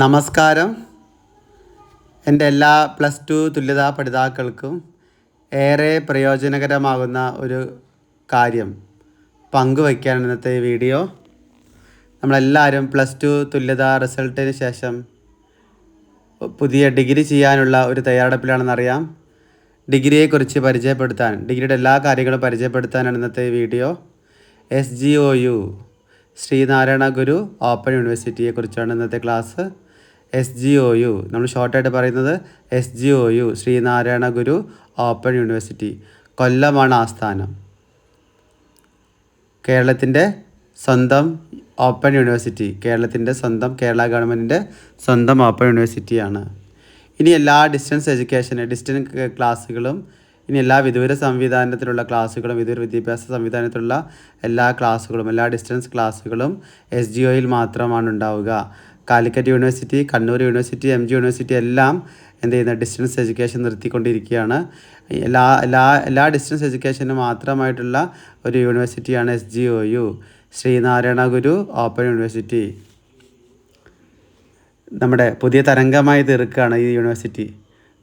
നമസ്കാരം. എന്റെ എല്ലാ പ്ലസ് ടു തുല്യതാ പഠിതാക്കൾക്കും ഏറെ പ്രയോജനകരമാകുന്ന ഒരു കാര്യം. പങ്കുവയ്ക്കാൻ ഇന്നത്തെ വീഡിയോ. നമ്മളെല്ലാവരും പ്ലസ് ടു തുല്യതാ റിസൾട്ടിന് ശേഷം പുതിയ ഡിഗ്രി ചെയ്യാനുള്ള ഒരു തയ്യാറെടുപ്പിലാണെന്നറിയാം. ഡിഗ്രിയെക്കുറിച്ച് പരിചയപ്പെടുത്താൻ ഡിഗ്രിയുടെ എല്ലാ കാര്യങ്ങളും പരിചയപ്പെടുത്താനാണ് ഇന്നത്തെ video. S G O U Sreenarayana Guru open യൂണിവേഴ്സിറ്റിയെക്കുറിച്ചാണ് ഇന്നത്തെ class. S G O U നമ്മൾ ഷോർട്ടായിട്ട് പറയുന്നത് S G O U Sreenarayana Guru open university. കൊല്ലമാണ് ആസ്ഥാനം. കേരളത്തിന്റെ സ്വന്തം ഓപ്പൺ യൂണിവേഴ്സിറ്റി. കേരളത്തിന്റെ സ്വന്തം കേരള ഗവൺമെന്റിന്റെ സ്വന്തം ഓപ്പൺ യൂണിവേഴ്സിറ്റിയാണ്. ഇനി എല്ലാ ഡിസ്റ്റൻസ് എഡ്യൂക്കേഷൻ ഡിസ്റ്റൻസ് ക്ലാസ്സുകളും ഇനി എല്ലാ വിദൂര സംവിധാനത്തിലുള്ള ക്ലാസ്സുകളും വിദൂര വിദ്യാഭ്യാസ സംവിധാനത്തിലുള്ള എല്ലാ ക്ലാസ്സുകളും എല്ലാ ഡിസ്റ്റൻസ് ക്ലാസ്സുകളും എസ് ജി ഒയിൽ മാത്രമാണ് ഉണ്ടാവുക. Calicut university Kannur university M G university എല്ലാം എന്ത് ചെയ്യുന്ന ഡിസ്റ്റൻസ് എഡ്യൂക്കേഷൻ നിർത്തിക്കൊണ്ടിരിക്കുകയാണ്. എല്ലാ എല്ലാ എല്ലാ ഡിസ്റ്റൻസ് എഡ്യൂക്കേഷനും മാത്രമായിട്ടുള്ള ഒരു യൂണിവേഴ്സിറ്റിയാണ് S G O U. Sreenarayana Guru open university. നമ്മുടെ പുതിയ തരംഗമായി തീർക്കുകയാണ് ഈ യൂണിവേഴ്സിറ്റി.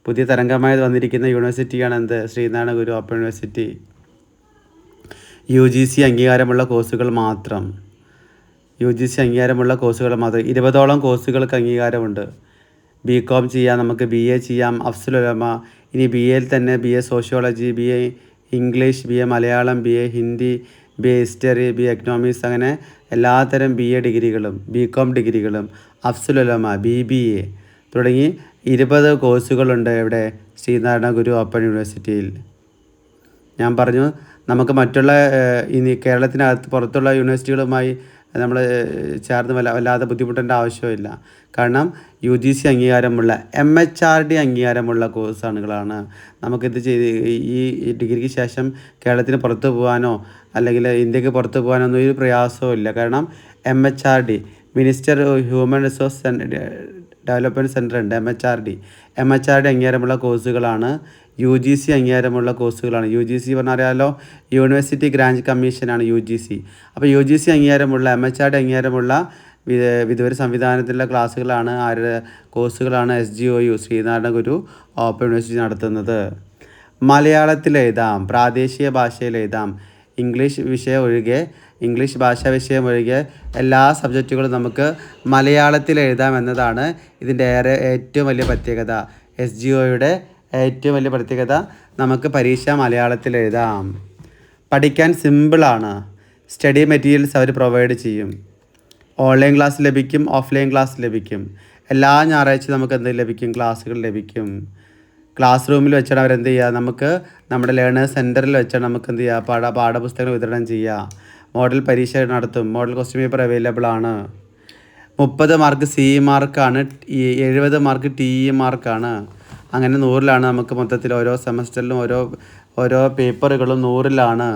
പുതിയ തരംഗമായി വന്നിരിക്കുന്ന യൂണിവേഴ്സിറ്റിയാണ് എന്ത്? Sreenarayana Guru open university. U G C അംഗീകാരമുള്ള കോഴ്സുകൾ മാത്രം. യു ജി സി അംഗീകാരമുള്ള കോഴ്സുകൾ മാത്രം. ഇരുപതോളം കോഴ്സുകൾക്ക് അംഗീകാരമുണ്ട്. ബി കോം ചെയ്യാം നമുക്ക് ബി എ ചെയ്യാം. അഫ്സുൽ ഉലമ ഇനി ബി എയിൽ തന്നെ B A sociology B A English B A Malayalam B A Hindi B A history B A economics അങ്ങനെ എല്ലാത്തരം ബി എ ഡിഗ്രികളും B com ഡിഗ്രികളും Afzal Ulama B B A തുടങ്ങി ഇരുപത് കോഴ്സുകളുണ്ട് ഇവിടെ ശ്രീനാരായണ ഗുരു ഓപ്പൺ യൂണിവേഴ്സിറ്റിയിൽ. ഞാൻ പറഞ്ഞു നമുക്ക് മറ്റുള്ള ഇനി കേരളത്തിനകത്ത് പുറത്തുള്ള യൂണിവേഴ്സിറ്റികളുമായി നമ്മൾ ചേർന്ന് വല്ല വല്ലാതെ ബുദ്ധിമുട്ടേണ്ട ആവശ്യമില്ല. കാരണം യു ജി സി അംഗീകാരമുള്ള എം എച്ച് ആർ ഡി അംഗീകാരമുള്ള കോഴ്സാണുകളാണ്. നമുക്കിത് ചെയ്ത് ഈ ഡിഗ്രിക്ക് ശേഷം കേരളത്തിന് പുറത്ത് പോകാനോ അല്ലെങ്കിൽ ഇന്ത്യയ്ക്ക് പുറത്ത് പോകാനോ ഒന്നും ഒരു പ്രയാസവും ഇല്ല. കാരണം M H R D minister human resource development centre ഉണ്ട് M H R D. M H R D അംഗീകാരമുള്ള കോഴ്സുകളാണ് യു ജി സി അംഗീകാരമുള്ള കോഴ്സുകളാണ്. യു ജി സി പറഞ്ഞാൽ അറിയാമല്ലോ university grand commission U G C. അപ്പോൾ യു ജി സി അംഗീകാരമുള്ള M H R D അംഗീകാരമുള്ള വിദൂര സംവിധാനത്തിലുള്ള ക്ലാസ്സുകളാണ് ആരുടെ കോഴ്സുകളാണ് S G O U Sreenarayana Guru open university നടത്തുന്നത്. മലയാളത്തിൽ എഴുതാം പ്രാദേശിക ഭാഷയിൽ എഴുതാം ഇംഗ്ലീഷ് വിഷയം ഒഴികെ ഇംഗ്ലീഷ് ഭാഷാ വിഷയം ഒഴികെ എല്ലാ സബ്ജക്റ്റുകളും നമുക്ക് മലയാളത്തിൽ എഴുതാം എന്നതാണ് ഇതിന്റെ ഏറെ ഏറ്റവും വലിയ പ്രത്യേകത. എസ് ജി ഒയുടെ ഏറ്റവും വലിയ പ്രത്യേകത നമുക്ക് പരീക്ഷ മലയാളത്തിൽ എഴുതാം. പഠിക്കാൻ സിമ്പിളാണ് സ്റ്റഡി മെറ്റീരിയൽസ് അവർ പ്രൊവൈഡ് ചെയ്യും. ഓൺലൈൻ ക്ലാസ് ലഭിക്കും ഓഫ്ലൈൻ ക്ലാസ് ലഭിക്കും. എല്ലാ ഞായറാഴ്ച നമുക്ക് എന്ത് ലഭിക്കും? ക്ലാസ്സുകൾ ലഭിക്കും. ക്ലാസ് റൂമിൽ വെച്ചാണ് അവരെന്ത് ചെയ്യുക? നമുക്ക് നമ്മുടെ ലേണേഴ്സ് സെന്ററിൽ വെച്ചാണ് നമുക്ക് എന്ത് ചെയ്യുക? പാഠ പാഠപുസ്തകങ്ങൾ വിതരണം ചെയ്യുക. മോഡൽ പരീക്ഷ നടത്തും. മോഡൽ ക്വസ്റ്റ്യൻ പേപ്പർ അവൈലബിൾ ആണ്. മുപ്പത് മാർക്ക് സി മാർക്കാണ് എഴുപത് മാർക്ക് ടി ഇ മാർക്കാണ് അങ്ങനെ നൂറിലാണ് നമുക്ക് മൊത്തത്തിൽ ഓരോ സെമസ്റ്ററിലും ഓരോ ഓരോ പേപ്പറുകളും നൂറിലാണ്.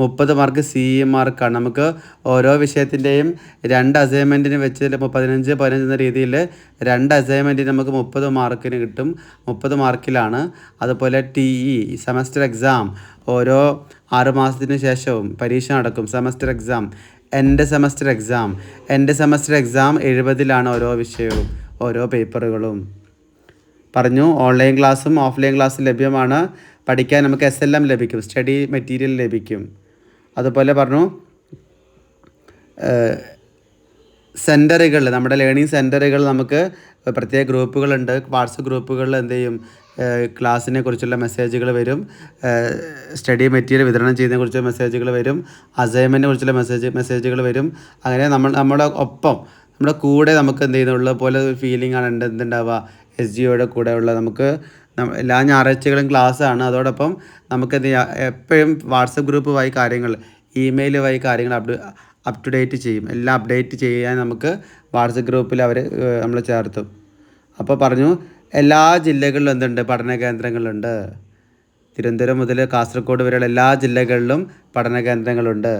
മുപ്പത് മാർക്ക് സി മാർക്കാണ്. നമുക്ക് ഓരോ വിഷയത്തിന്റെയും രണ്ട് അസൈൻമെന്റിന് വെച്ച് പതിനഞ്ച് പതിനഞ്ച് എന്ന രീതിയിൽ രണ്ട് അസൈൻമെന്റിന് നമുക്ക് മുപ്പത് മാർക്കിന് കിട്ടും. മുപ്പത് മാർക്കിലാണ്. അതുപോലെ ടി ഇ സെമസ്റ്റർ എക്സാം ഓരോ ആറ് മാസത്തിന് ശേഷവും പരീക്ഷ നടക്കും. സെമസ്റ്റർ എക്സാം എന്റെ സെമസ്റ്റർ എക്സാം എന്റെ സെമസ്റ്റർ എക്സാം എഴുപതിലാണ് ഓരോ വിഷയവും ഓരോ പേപ്പറുകളും. പറഞ്ഞു ഓൺലൈൻ ക്ലാസ്സും ഓഫ്ലൈൻ ക്ലാസ്സും ലഭ്യമാണ്. പഠിക്കാൻ നമുക്ക് എസ് ലഭിക്കും സ്റ്റഡി മെറ്റീരിയൽ ലഭിക്കും. അതുപോലെ പറഞ്ഞു സെന്ററുകൾ നമ്മുടെ ലേണിംഗ് സെന്ററുകൾ നമുക്ക് പ്രത്യേക ഗ്രൂപ്പുകളുണ്ട്. വാട്സപ്പ് ഗ്രൂപ്പുകളിൽ എന്ത് ചെയ്യും? ക്ലാസ്സിനെ കുറിച്ചുള്ള മെസ്സേജുകൾ വരും. സ്റ്റഡി മെറ്റീരിയൽ വിതരണം ചെയ്യുന്നതിനെ കുറിച്ചുള്ള മെസ്സേജുകൾ വരും. അസൈൻമെന്റിനെ കുറിച്ചുള്ള മെസ്സേജ് മെസ്സേജുകൾ വരും. അങ്ങനെ നമ്മൾ നമ്മുടെ ഒപ്പം നമ്മുടെ കൂടെ നമുക്ക് എന്ത് ചെയ്യുന്നുള്ള പോലെ ഫീലിംഗ് ആണ് എന്തുണ്ടാവുക? എസ് ജിയോടെ കൂടെ ഉള്ള നമുക്ക് എല്ലാ ഞായറാഴ്ചകളും ക്ലാസ് ആണ് അതോടൊപ്പം നമുക്ക് എപ്പോഴും വാട്സപ്പ് ഗ്രൂപ്പ് വഴി കാര്യങ്ങൾ ഇമെയിൽ വഴി കാര്യങ്ങൾ അപ്ഡേ അപ് ടു ഡേറ്റ് ചെയ്യും. എല്ലാം അപ്ഡേറ്റ് ചെയ്യാൻ നമുക്ക് വാട്സപ്പ് ഗ്രൂപ്പിൽ അവർ നമ്മൾ ചേർത്തു. അപ്പോൾ പറഞ്ഞു എല്ലാ ജില്ലകളിലും എന്തുണ്ട്? പഠന കേന്ദ്രങ്ങളുണ്ട്. തിരുവനന്തപുരം മുതൽ കാസർഗോഡ് വരെയുള്ള എല്ലാ ജില്ലകളിലും പഠന കേന്ദ്രങ്ങളുണ്ട്.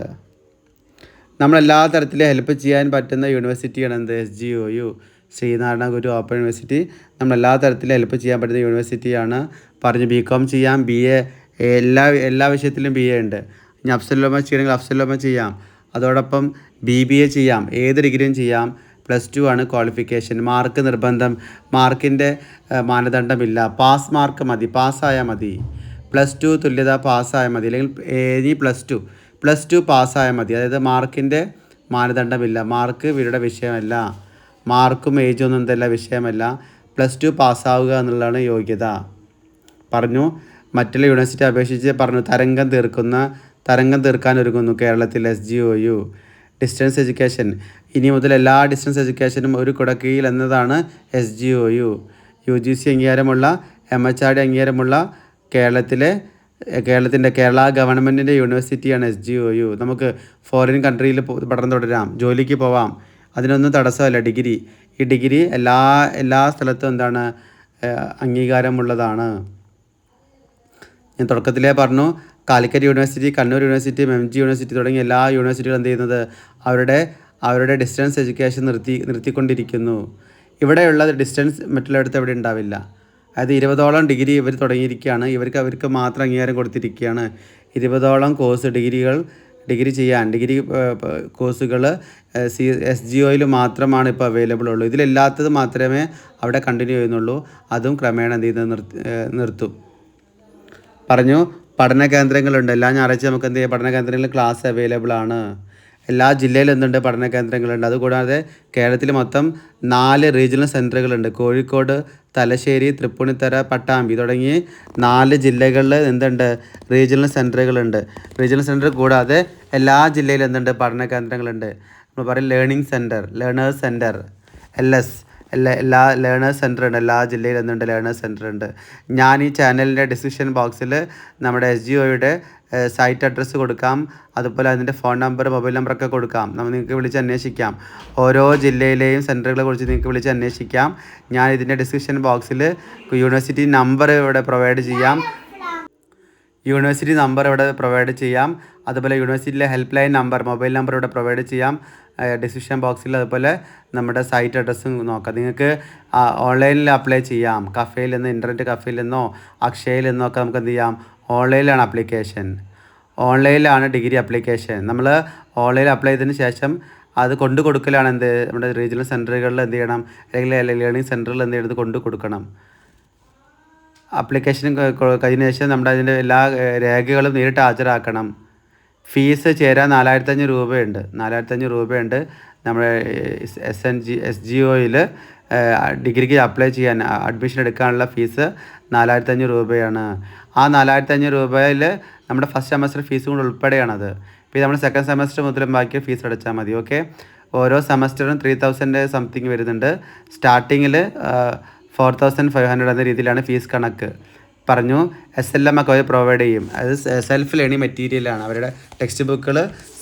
നമ്മളെല്ലാ തരത്തിലും ഹെൽപ്പ് ചെയ്യാൻ പറ്റുന്ന യൂണിവേഴ്സിറ്റിയാണ് എന്ത് S G O U Sreenarayana Guru open university നമ്മൾ എല്ലാ തരത്തിലും ഹെൽപ്പ് ചെയ്യാൻ പറ്റുന്ന യൂണിവേഴ്സിറ്റിയാണ് പറഞ്ഞു ബി കോം ചെയ്യാം. ബി എ എല്ലാ എല്ലാ വിഷയത്തിലും ബി എ ഉണ്ട്. ഇനി അഫ്സലോമ ചെയ്യണമെങ്കിൽ അഫ്സലോമ ചെയ്യാം. അതോടൊപ്പം ബി ബി എ ചെയ്യാം. ഏത് ഡിഗ്രിയും ചെയ്യാം. പ്ലസ് ടു ആണ് ക്വാളിഫിക്കേഷൻ മാർക്ക് നിർബന്ധം. മാർക്കിന്റെ മാനദണ്ഡമില്ല. പാസ് മാർക്ക് മതി. പാസ്സായാൽ മതി. പ്ലസ് ടു തുല്യത പാസ്സായാൽ മതി. അല്ലെങ്കിൽ ഇനി പ്ലസ് ടു പ്ലസ് ടു പാസ്സായാൽ മതി. അതായത് മാർക്കിന്റെ മാനദണ്ഡമില്ല. മാർക്ക് ഇവരുടെ വിഷയമല്ല. മാർക്കും ഏജും ഒന്നും എന്തല്ല വിഷയമല്ല. പ്ലസ് ടു പാസ്സാവുക എന്നുള്ളതാണ് യോഗ്യത. പറഞ്ഞു മറ്റുള്ള യൂണിവേഴ്സിറ്റി അപേക്ഷിച്ച് പറഞ്ഞു തരംഗം തീർക്കുന്ന തരംഗം തീർക്കാൻ ഒരുങ്ങുന്നു കേരളത്തിൽ S G O U. Distance education. ഇനി മുതൽ എല്ലാ ഡിസ്റ്റൻസ് എഡ്യൂക്കേഷനും ഒരു കുടക്കീഴിൽ എന്നതാണ് S G O U. U G C അംഗീകാരമുള്ള എം എച്ച് ആർ ഡി അംഗീകാരമുള്ള കേരളത്തിലെ കേരളത്തിന്റെ കേരള ഗവൺമെന്റിന്റെ യൂണിവേഴ്സിറ്റിയാണ് എസ് ജി ഒ യു. നമുക്ക് ഫോറിൻ കൺട്രിയിൽ പഠനം തുടരാം ജോലിക്ക് പോവാം. അതിനൊന്നും തടസ്സമല്ല ഡിഗ്രി. ഈ ഡിഗ്രി എല്ലാ എല്ലാ സ്ഥലത്തും എന്താണ് അംഗീകാരമുള്ളതാണ്. ഞാൻ തുടക്കത്തിലേ പറഞ്ഞു Calicut university Kannur university M G university തുടങ്ങിയ എല്ലാ യൂണിവേഴ്സിറ്റികളും എന്ത് ചെയ്യുന്നത് അവരുടെ അവരുടെ ഡിസ്റ്റൻസ് എഡ്യൂക്കേഷൻ നിർത്തി നിർത്തിക്കൊണ്ടിരിക്കുന്നു. ഇവിടെയുള്ള ഡിസ്റ്റൻസ് മറ്റുള്ളിടത്ത് എവിടെ ഉണ്ടാവില്ല. അതായത് ഇരുപതോളം ഡിഗ്രി ഇവർ തുടങ്ങിയിരിക്കുകയാണ്. ഇവർക്ക് അവർക്ക് മാത്രം അംഗീകാരം കൊടുത്തിരിക്കുകയാണ്. ഇരുപതോളം കോഴ്സ് ഡിഗ്രികൾ ഡിഗ്രി ചെയ്യാൻ ഡിഗ്രി കോഴ്സുകൾ സി എസ് ജി ഒയിൽ മാത്രമാണ് ഇപ്പോൾ അവൈലബിൾ ഉള്ളൂ. ഇതിലില്ലാത്തത് മാത്രമേ അവിടെ കണ്ടിന്യൂ ചെയ്യുന്നുള്ളൂ. അതും ക്രമേണ എന്ത് ചെയ്യുന്നത് നിർത്തി. പറഞ്ഞു പഠന കേന്ദ്രങ്ങളുണ്ട്. എല്ലാ ഞായറാഴ്ച നമുക്ക് എന്ത് ചെയ്യാം? പഠന കേന്ദ്രങ്ങളിൽ ക്ലാസ് അവൈലബിൾ ആണ്. എല്ലാ ജില്ലയിലും എന്തുണ്ട്? പഠന കേന്ദ്രങ്ങളുണ്ട്. അതുകൂടാതെ കേരളത്തിൽ മൊത്തം നാല് റീജിയണൽ സെന്ററുകളുണ്ട് കോഴിക്കോട് തലശ്ശേരി തൃപ്പൂണിത്തറ പട്ടാമ്പി തുടങ്ങി നാല് ജില്ലകളിൽ എന്തുണ്ട്? റീജിയണൽ സെന്ററുകളുണ്ട് റീജിയണൽ സെന്റർ കൂടാതെ എല്ലാ ജില്ലയിലും എന്തുണ്ട്? പഠന കേന്ദ്രങ്ങളുണ്ട്. നമ്മൾ പറയും learning centre learners centre L S എല്ലാ എല്ലാ ലേണേഴ്സ് സെന്റർ ഉണ്ട്. എല്ലാ ജില്ലയിലും എന്തുണ്ട്? ലേണേഴ്സ് സെന്റർ ഉണ്ട്. ഞാൻ ഈ ചാനലിന്റെ ഡിസ്ക്രിപ്ഷൻ ബോക്സിൽ നമ്മുടെ എസ് ജി ഒയുടെ സൈറ്റ് അഡ്രസ്സ് കൊടുക്കാം. അതുപോലെ അതിന്റെ ഫോൺ നമ്പർ മൊബൈൽ നമ്പറൊക്കെ കൊടുക്കാം. നമ്മൾ നിങ്ങൾക്ക് വിളിച്ച് അന്വേഷിക്കാം. ഓരോ ജില്ലയിലെയും സെന്ററുകളെ കുറിച്ച് നിങ്ങൾക്ക് വിളിച്ച് അന്വേഷിക്കാം. ഞാൻ ഇതിന്റെ ഡിസ്ക്രിപ്ഷൻ ബോക്സിൽ യൂണിവേഴ്സിറ്റി നമ്പർ ഇവിടെ പ്രൊവൈഡ് ചെയ്യാം. യൂണിവേഴ്സിറ്റി നമ്പർ ഇവിടെ പ്രൊവൈഡ് ചെയ്യാം. അതുപോലെ യൂണിവേഴ്സിറ്റിയിലെ help line number mobile number ഇവിടെ പ്രൊവൈഡ് ചെയ്യാം. ഡിസ്ക്രിപ്ഷൻ ബോക്സിൽ അതുപോലെ നമ്മുടെ സൈറ്റ് അഡ്രസ്സും നോക്കാം. നിങ്ങൾക്ക് ഓൺലൈനിൽ അപ്ലൈ ചെയ്യാം. കഫേയിൽ നിന്ന് ഇന്റർനെറ്റ് കഫേയിൽ നിന്നോ അക്ഷയയിൽ നിന്നോ ഒക്കെ നമുക്ക് എന്ത് ചെയ്യാം? ഓൺലൈനിലാണ് അപ്ലിക്കേഷൻ. ഓൺലൈനിലാണ് ഡിഗ്രി അപ്ലിക്കേഷൻ. നമ്മൾ ഓൺലൈനിൽ അപ്ലൈ ചെയ്തതിന് ശേഷം അത് കൊണ്ടു കൊടുക്കലാണ് എന്ത്? നമ്മുടെ റീജിയണൽ സെന്ററുകളിൽ എന്ത് ചെയ്യണം? അല്ലെങ്കിൽ ലേണിംഗ് സെന്ററിൽ എന്ത് ചെയ്യണം? കൊണ്ടു കൊടുക്കണം. ക- കഴിഞ്ഞ ശേഷം നമ്മുടെ അതിന്റെ എല്ലാ രേഖകളും നേരിട്ട് ഹാജരാക്കണം. ഫീസ് ചേരാൻ നാലായിരത്തഞ്ഞൂറ് രൂപയുണ്ട്. നാലായിരത്തഞ്ഞൂറ് രൂപയുണ്ട് നമ്മുടെ S N G S G ഒയിൽ ഡിഗ്രിക്ക് അപ്ലൈ ചെയ്യാൻ അഡ്മിഷൻ എടുക്കാനുള്ള ഫീസ് നാലായിരത്തി അഞ്ഞൂറ് രൂപയാണ്. ആ നാലായിരത്തി അഞ്ഞൂറ് രൂപയിൽ നമ്മുടെ ഫസ്റ്റ് സെമസ്റ്റർ ഫീസും കൂടെ ഉൾപ്പെടെയാണത്. പിന്നെ നമ്മൾ സെക്കൻഡ് സെമസ്റ്റർ മുതലും ബാക്കി ഫീസ് അടച്ചാൽ മതി ഓക്കെ ഓരോ സെമസ്റ്ററും ത്രീ തൗസൻഡ് സംതിങ് വരുന്നുണ്ട്. സ്റ്റാർട്ടിങ്ങിൽ ഫോർ തൗസൻഡ് ഫൈവ് ഹൺഡ്രഡ് എന്ന രീതിയിലാണ് ഫീസ് കണക്ക്. പറഞ്ഞു എസ് എൽ എം ഒക്കെ അവർ പ്രൊവൈഡ് ചെയ്യും. അത് സെൽഫ് ലേണിംഗ് മെറ്റീരിയലാണ് അവരുടെ ടെക്സ്റ്റ് ബുക്കുകൾ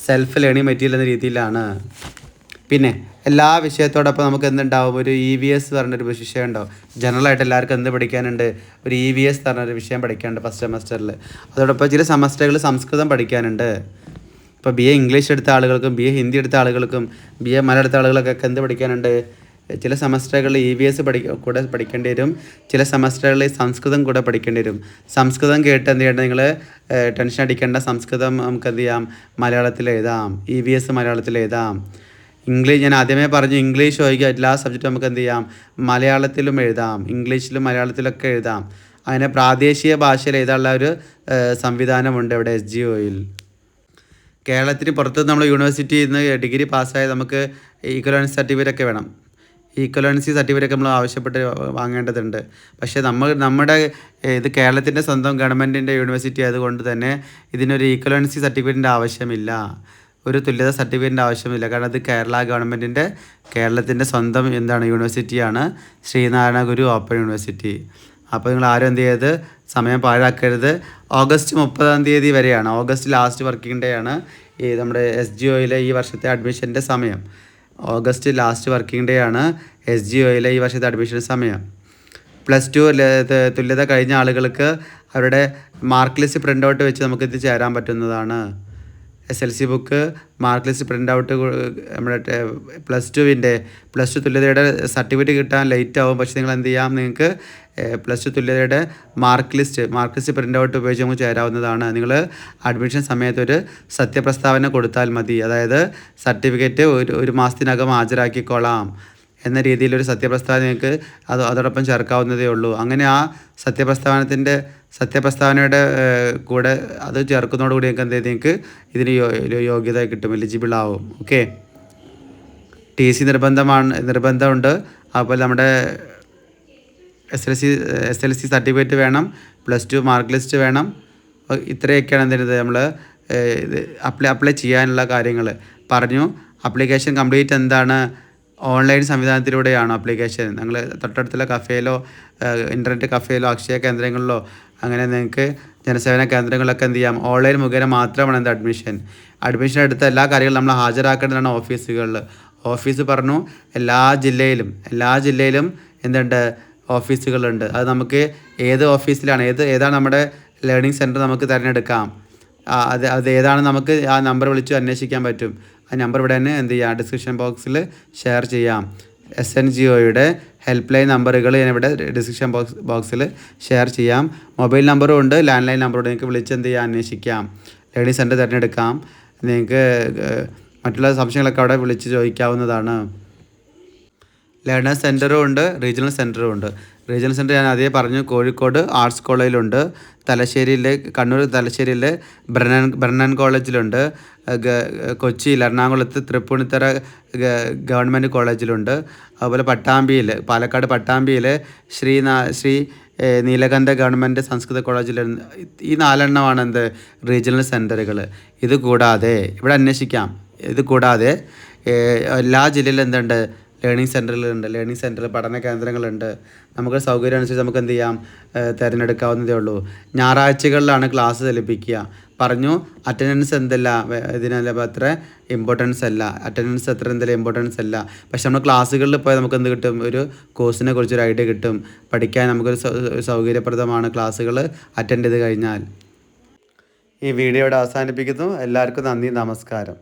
സെൽഫ് ലേണിംഗ് മെറ്റീരിയൽ എന്ന രീതിയിലാണ്. പിന്നെ എല്ലാ വിഷയത്തോടൊപ്പം നമുക്ക് എന്തുണ്ടാവും? ഒരു ഇ വി എസ് പറഞ്ഞൊരു വിഷയം ഉണ്ടാവും. ജനറലായിട്ട് എല്ലാവർക്കും എന്ത് പഠിക്കാനുണ്ട്? ഒരു ഇ വി എസ് പറഞ്ഞൊരു വിഷയം പഠിക്കാനുണ്ട് ഫസ്റ്റ് സെമസ്റ്ററിൽ അതോടൊപ്പം ചില സെമസ്റ്ററുകൾ സംസ്കൃതം പഠിക്കാനുണ്ട്. ഇപ്പോൾ ബി എ ഇംഗ്ലീഷ് എടുത്ത ആളുകൾക്കും ബി എ ഹിന്ദി എടുത്ത ആളുകൾക്കും ബി എ മലയാളം എടുത്ത ആളുകൾക്കൊക്കെ എന്ത് പഠിക്കാനുണ്ട്? ചില സെമസ്റ്ററുകളിൽ ഇ വി എസ് പഠി കൂടെ പഠിക്കേണ്ടി വരും. ചില സെമസ്റ്ററുകളിൽ സംസ്കൃതം കൂടെ പഠിക്കേണ്ടി വരും. സംസ്കൃതം കേട്ട് എന്ത് ചെയ്യേണ്ടത്? നിങ്ങൾ ടെൻഷൻ അടിക്കേണ്ട സംസ്കൃതം നമുക്ക് എന്ത് ചെയ്യാം? മലയാളത്തിൽ എഴുതാം. ഇ വി എസ് മലയാളത്തിൽ എഴുതാം. ഇംഗ്ലീഷ് ഞാൻ ആദ്യമേ പറഞ്ഞു ഇംഗ്ലീഷ് ഒഴികെ എല്ലാ സബ്ജക്റ്റും നമുക്ക് എന്ത് ചെയ്യാം? മലയാളത്തിലും എഴുതാം ഇംഗ്ലീഷിലും മലയാളത്തിലൊക്കെ എഴുതാം. അങ്ങനെ പ്രാദേശിക ഭാഷയിൽ എഴുതാനുള്ള ഒരു സംവിധാനമുണ്ട് ഇവിടെ എസ് ജി ഒയിൽ കേരളത്തിന് പുറത്ത് നമ്മൾ യൂണിവേഴ്സിറ്റിയിൽ നിന്ന് ഡിഗ്രി പാസ്സായ നമുക്ക് ഈക്വലൻസ് സർട്ടിഫിക്കറ്റ് ഒക്കെ വേണം. ഈക്വലൻസി സർട്ടിഫിക്കറ്റ് നമ്മൾ ആവശ്യപ്പെട്ട് വാങ്ങേണ്ടതുണ്ട്. പക്ഷേ നമ്മൾ നമ്മുടെ ഇത് കേരളത്തിന്റെ സ്വന്തം ഗവൺമെന്റിന്റെ യൂണിവേഴ്സിറ്റി ആയതുകൊണ്ട് തന്നെ ഇതിനൊരു ഈക്വലൻസി സർട്ടിഫിക്കറ്റിന്റെ ആവശ്യമില്ല. ഒരു തുല്യത സർട്ടിഫിക്കറ്റിന്റെ ആവശ്യമില്ല. കാരണം അത് കേരള ഗവൺമെന്റിന്റെ കേരളത്തിന്റെ സ്വന്തം എന്താണ് യൂണിവേഴ്സിറ്റിയാണ്. Sreenarayana Guru open university. അപ്പോൾ നിങ്ങൾ ആരും എന്ത് ചെയ്യരുത് സമയം പാഴാക്കരുത്. ഓഗസ്റ്റ് മുപ്പതാം തീയതി വരെയാണ്. ഓഗസ്റ്റ് ലാസ്റ്റ് വർക്കിംഗ് ഡേ ആണ് ഈ നമ്മുടെ എസ് ജി ഒയിലെ ഈ വർഷത്തെ അഡ്മിഷന്റെ സമയം. ഓഗസ്റ്റ് ലാസ്റ്റ് വർക്കിംഗ് ഡേ ആണ് എസ് ജി ഒയിലെ ഈ വർഷത്തെ അഡ്മിഷൻ സമയം. പ്ലസ് ടു തുല്യത കഴിഞ്ഞ ആളുകൾക്ക് അവരുടെ മാർക്ക് ലിസ്റ്റ് പ്രിന്റ് ഔട്ട് വെച്ച് നമുക്ക് ഇത് ചേരാൻ പറ്റുന്നതാണ്. S L C book mark list print out നമ്മുടെ പ്ലസ് ടുവിന്റെ പ്ലസ് ടു തുല്യതയുടെ സർട്ടിഫിക്കറ്റ് കിട്ടാൻ ലേറ്റ് ആവും. പക്ഷേ നിങ്ങൾ എന്ത് ചെയ്യാം? നിങ്ങൾക്ക് plus two തുല്യതയുടെ mark list mark list print out ഉപയോഗിച്ച് നമുക്ക് ചേരാവുന്നതാണ്. നിങ്ങൾ അഡ്മിഷൻ സമയത്ത് ഒരു സത്യപ്രസ്താവന കൊടുത്താൽ മതി. അതായത് സർട്ടിഫിക്കറ്റ് ഒരു ഒരു മാസത്തിനകം ഹാജരാക്കിക്കോളാം. എന്ന രീതിയിൽ ഒരു സത്യപ്രസ്താവന നിങ്ങൾക്ക് അത് അതോടൊപ്പം ചേർക്കാവുന്നതേ ഉള്ളൂ. അങ്ങനെ ആ സത്യപ്രസ്താവനത്തിന്റെ സത്യപ്രസ്താവനയുടെ കൂടെ അത് ചേർക്കുന്നതോടുകൂടി നിങ്ങൾക്ക് എന്ത് നിങ്ങൾക്ക് ഇതിന് യോഗ്യത കിട്ടും എലിജിബിൾ ആവും ഓക്കെ? ടി സി നിർബന്ധമാണ് നിർബന്ധമുണ്ട്. അതുപോലെ നമ്മുടെ S L C S L C certificate വേണം പ്ലസ് ടു മാർക്ക് ലിസ്റ്റ് വേണം. ഇത്രയൊക്കെയാണ് എന്തിനത് നമ്മൾ അപ്ലൈ അപ്ലൈ ചെയ്യാനുള്ള കാര്യങ്ങൾ പറഞ്ഞു അപ്ലിക്കേഷൻ കംപ്ലീറ്റ് എന്താണ്? ഓൺലൈൻ സംവിധാനത്തിലൂടെയാണ് അപ്ലിക്കേഷൻ. നിങ്ങൾ തൊട്ടടുത്തുള്ള കഫേയിലോ ഇന്റർനെറ്റ് കഫേയിലോ അക്ഷയ കേന്ദ്രങ്ങളിലോ അങ്ങനെ നിങ്ങൾക്ക് ജനസേവന കേന്ദ്രങ്ങളിലൊക്കെ എന്ത് ചെയ്യാം. ഓൺലൈൻ മുഖേന മാത്രമാണ് എന്ത് അഡ്മിഷൻ. അഡ്മിഷൻ എടുത്ത എല്ലാ കാര്യങ്ങളും നമ്മൾ ഹാജരാക്കേണ്ടതാണ് ഓഫീസുകളിൽ ഓഫീസ് പറഞ്ഞു എല്ലാ ജില്ലയിലും എല്ലാ ജില്ലയിലും എന്തുണ്ട്? ഓഫീസുകളുണ്ട്. അത് നമുക്ക് ഏത് ഓഫീസിലാണ് ഏത് ഏതാണ് നമ്മുടെ ലേണിംഗ് സെന്റർ നമുക്ക് തിരഞ്ഞെടുക്കാം. അത് അത് ഏതാണ് നമുക്ക് ആ നമ്പർ വിളിച്ച് അന്വേഷിക്കാൻ പറ്റും. ആ നമ്പർ ഇവിടെ തന്നെ എന്ത് ചെയ്യാം? ഡിസ്ക്രിപ്ഷൻ ബോക്സിൽ ഷെയർ ചെയ്യാം. എസ് എൻ ജി ഒയുടെ ഹെൽപ്പ് ലൈൻ നമ്പറുകൾ ഞാൻ ഇവിടെ ഡിസ്ക്രിപ്ഷൻ ബോക്സ് ബോക്സിൽ ഷെയർ ചെയ്യാം. മൊബൈൽ നമ്പറും ഉണ്ട്. ലാൻഡ് ലൈൻ നമ്പറും നിങ്ങൾക്ക് വിളിച്ച് എന്ത് ചെയ്യാം? അന്വേഷിക്കാം. ലേണിംഗ് സെന്റർ തിരഞ്ഞെടുക്കാം. നിങ്ങൾക്ക് മറ്റുള്ള സംശയങ്ങളൊക്കെ അവിടെ വിളിച്ച് ചോദിക്കാവുന്നതാണ്. ലേണേഴ്സ് സെന്ററും ഉണ്ട്. റീജിയണൽ സെന്ററും ഉണ്ട്. റീജിയണൽ സെന്റർ ഞാൻ അതേ പറഞ്ഞു കോഴിക്കോട് ആർട്സ് കോളേജിലുണ്ട് തലശ്ശേരിയിലെ കണ്ണൂർ തലശ്ശേരിയിലെ ബ്രണ്ണൻ ബ്രണ്ണൻ കോളേജിലുണ്ട് കൊച്ചിയിൽ എറണാകുളത്ത് തൃപ്പൂണിത്തറ ഗവൺമെന്റ് കോളേജിലുണ്ട് അതുപോലെ പട്ടാമ്പിയിൽ പാലക്കാട് പട്ടാമ്പിയിൽ ശ്രീനാ ശ്രീ നീലകണ്ഠ ഗവൺമെന്റ് സംസ്കൃത കോളേജിൽ ഈ നാലെണ്ണമാണ് എന്ത് റീജിയണൽ സെന്ററുകൾ ഇത് കൂടാതെ ഇവിടെ അന്വേഷിക്കാം ഇത് കൂടാതെ എല്ലാ ജില്ലയിലും എന്തുണ്ട് ലേണിംഗ് സെന്ററുകളുണ്ട് ലേണിംഗ് സെന്റർ പഠന കേന്ദ്രങ്ങളുണ്ട്. നമുക്ക് സൗകര്യം അനുസരിച്ച് നമുക്ക് എന്ത് ചെയ്യാം തിരഞ്ഞെടുക്കാവുന്നതേ ഉള്ളൂ. ഞായറാഴ്ചകളിലാണ് ക്ലാസ് ചലിപ്പിക്കുക പറഞ്ഞു അറ്റൻഡൻസ് എന്തല്ല? ഇതിനല്ല അത്ര ഇമ്പോർട്ടൻസ് അല്ല. അറ്റൻഡൻസ് അത്ര എന്തെല്ലാം ഇമ്പോർട്ടൻസ് അല്ല. പക്ഷെ നമ്മൾ ക്ലാസ്സുകളിൽ പോയാൽ നമുക്ക് എന്ത് കിട്ടും? ഒരു കോഴ്സിനെ കുറിച്ചൊരു ഐഡിയ കിട്ടും. പഠിക്കാൻ നമുക്കൊരു സൗകര്യപ്രദമാണ് ക്ലാസ്സുകൾ അറ്റൻഡ് ചെയ്ത് കഴിഞ്ഞാൽ. ഈ വീഡിയോ അവസാനിപ്പിക്കുന്നു. എല്ലാവർക്കും നന്ദി നമസ്കാരം.